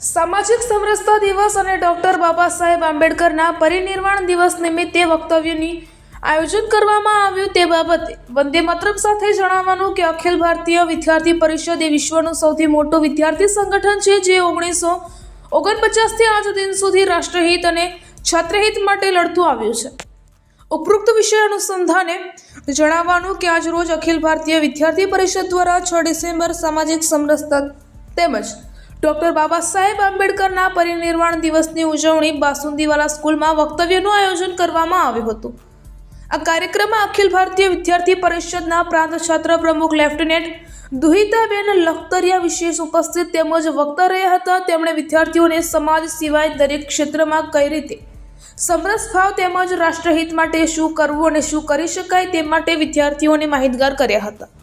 સમરસતા દિવસ અને ડૉક્ટર બાબા સાહેબ આંબેડકરના પરિનિર્વાણ દિવસ નિમિત્તે વક્તવ્યની આયોજન કરવામાં આવ્યું તે બાબતે વંદે માતરમ સાથે જણાવવાનું કે અખિલ ભારતીય વિદ્યાર્થી પરિષદ એ વિશ્વનું સૌથી મોટું વિદ્યાર્થી સંગઠન છે, જે ઓગણીસો ઓગણપચાસથી આજ દિન સુધી રાષ્ટ્રહિત અને છાત્રહિત માટે લડતું આવ્યું છે. ઉપરોક્ત વિષય અનુસંધાને જણાવવાનું કે આજ રોજ અખિલ ભારતીય વિદ્યાર્થી પરિષદ દ્વારા છ ડિસેમ્બર સામાજિક સમરસતા તેમજ ડોક્ટર બાબા સાહેબ આંબેડકરના પરિનિર્વાણ દિવસની ઉજવણી બાસુંદીવાલા સ્કૂલમાં વક્તવ્યનું આયોજન કરવામાં આવ્યું હતું. આ કાર્યક્રમમાં અખિલ ભારતીય વિદ્યાર્થી પરિષદના પ્રાંત છાત્ર પ્રમુખ લેફ્ટનન્ટ દુહિતાબેન લખતરિયા વિશેષ ઉપસ્થિત તેમજ વક્તા રહ્યા હતા. તેમણે વિદ્યાર્થીઓને સમાજ સિવાય દરેક ક્ષેત્રમાં કઈ રીતે સમરસ ભાવ તેમજ રાષ્ટ્રહિત માટે શું કરવું અને શું કરી શકાય તે માટે વિદ્યાર્થીઓને માહિતગાર કર્યા હતા.